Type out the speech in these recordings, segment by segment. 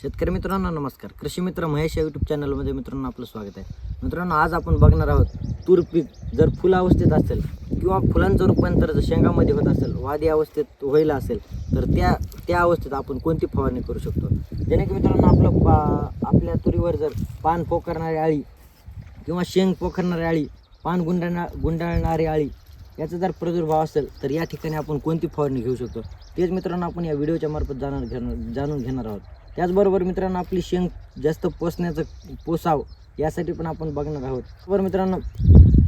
शेतकरी मित्रांनो नमस्कार. कृषी मित्र महेश या यूट्यूब चॅनलमध्ये मित्रांनो आपलं स्वागत आहे. मित्रांनो आज आपण बघणार आहोत तूर पीक जर फुल अवस्थेत असेल किंवा फुलांचं रूपांतर जर शेंगामध्ये होत असेल वादी अवस्थेत व्हायला असेल तर त्या त्या अवस्थेत आपण कोणती फवारणी करू शकतो? जेणे की मित्रांनो आपलं पा आपल्या तुरीवर जर पान पोखरणारी आळी किंवा शेंग पोखरणारी आळी पान गुंडाळणा गुंडाळणारी आळी याचा जर प्रादुर्भाव असेल तर या ठिकाणी आपण कोणती फवारणी घेऊ शकतो? तेच मित्रांनो आपण या व्हिडिओच्या मार्फत जाणार घेणार जाणून घेणार आहोत. त्याचबरोबर मित्रांनो आपली शेंग जास्त पोसण्याचं पोसाव यासाठी पण आपण बघणार आहोत. बरोबर मित्रांनो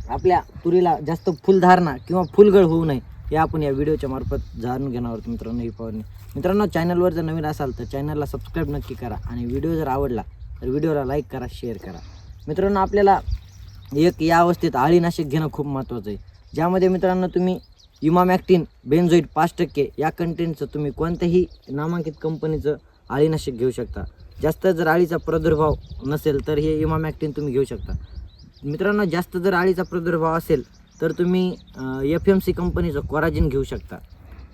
आपल्या तुरीला जास्त फुलधारणा किंवा फुलगळ होऊ नये हे आपण या व्हिडिओच्या मार्फत जाणून घेणार आहोत मित्रांनो ही फवारणी मित्रांनो चॅनलवर जर नवीन असाल तर चॅनलला सबस्क्राईब नक्की करा आणि व्हिडिओ जर आवडला तर व्हिडिओला लाईक करा शेअर करा. मित्रांनो आपल्याला एक या अवस्थेत आळीनाशक घेणं खूप महत्त्वाचं आहे. ज्यामध्ये मित्रांनो तुम्ही इमामॅक्टिन बेन्झोईट पाच टक्के या कंटेंटचं तुम्ही कोणत्याही नामांकित कंपनीचं आळीनाशक घेऊ शकता. जास्त जर आळीचा प्रादुर्भाव नसेल तर हे इमामॅक्टिन तुम्ही घेऊ शकता. मित्रांनो जास्त जर आळीचा प्रादुर्भाव असेल तर तुम्ही एफ एम सी कंपनीचं कोराजिन घेऊ शकता.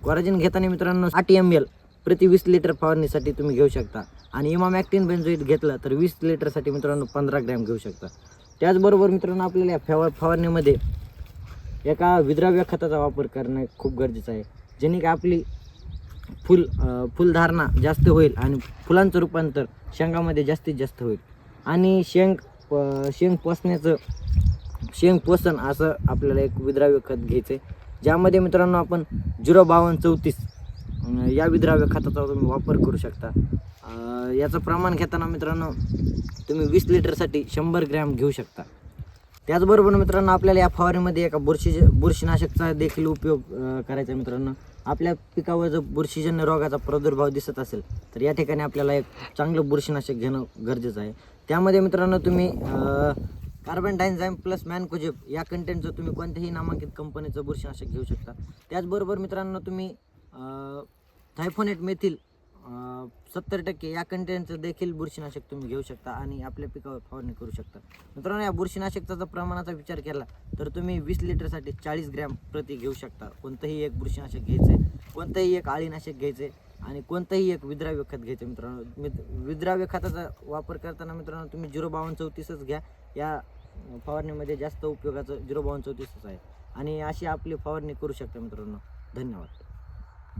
कोराजिन घेताना मित्रांनो आठ एम एल प्रति वीस लिटर फवारणीसाठी तुम्ही घेऊ शकता. आणि इमामॅक्टिन बेन्झोईड घेतलं तर वीस लिटरसाठी मित्रांनो पंधरा ग्रॅम घेऊ शकता. त्याचबरोबर मित्रांनो आपल्याला या फवा फवारणीमध्ये एका विद्राव्य खताचा वापर करणं खूप गरजेचं आहे. जेणे की आपली फुल फुलधारणा जास्त होईल आणि फुलांचं रूपांतर शेंगामध्ये जास्तीत जास्त होईल. आणि शेंग प- शेंग पोसण्याचं शेंग पोसन असं आपल्याला एक विद्राव्य खत घ्यायचं आहे. ज्यामध्ये मित्रांनो आपण झिरो बावन्न चौतीस या विद्राव्य खताचा तुम्ही वापर करू शकता. याचं प्रमाण घेताना मित्रांनो तुम्ही वीस लिटरसाठी शंभर ग्रॅम घेऊ शकता. त्याचबरोबर मित्रांनो आपल्याला या फवारीमध्ये एका बुरशी बुरशीनाशकचा देखील उपयोग करायचा मित्रांनो. आपल्या पिकावर जर बुरशीजन्य रोगाचा प्रादुर्भाव दिसत असेल तर या ठिकाणी आपल्याला एक चांगलं बुरशीनाशक घेणं गरजेचं आहे. त्यामध्ये मित्रांनो तुम्ही कार्बन डायन्झाईम प्लस मॅनकोजेब या कंटेंटचं तुम्ही कोणत्याही नामांकित कंपनीचं बुरशीनाशक घेऊ शकता. त्याचबरोबर मित्रांनो तुम्ही थायफोनेट मेथील सत्तर टक्के या कंटेंटचं देखील बुरशीनाशक तुम्ही घेऊ शकता आणि आपल्या पिकावर फवारणी करू शकता. मित्रांनो या बुरशीनाशकचा जर प्रमाणाचा विचार केला तर तुम्ही वीस लिटरसाठी चाळीस ग्रॅम प्रति घेऊ शकता. कोणतंही एक बुरशीनाशक घ्यायचं आहे कोणतंही एक आळीनाशक घ्यायचं आहे आणि कोणतंही एक विद्राव्य खत घ्यायचं आहे मित्रांनो. मित विद्राव्य खताचा वापर करताना मित्रांनो तुम्ही झिरो बावन्न चौतीसच घ्या. या फवारणीमध्ये जास्त उपयोगाचं झिरो बावन्न चौतीसच आहे. आणि अशी आपली फवारणी करू शकता मित्रांनो. धन्यवाद.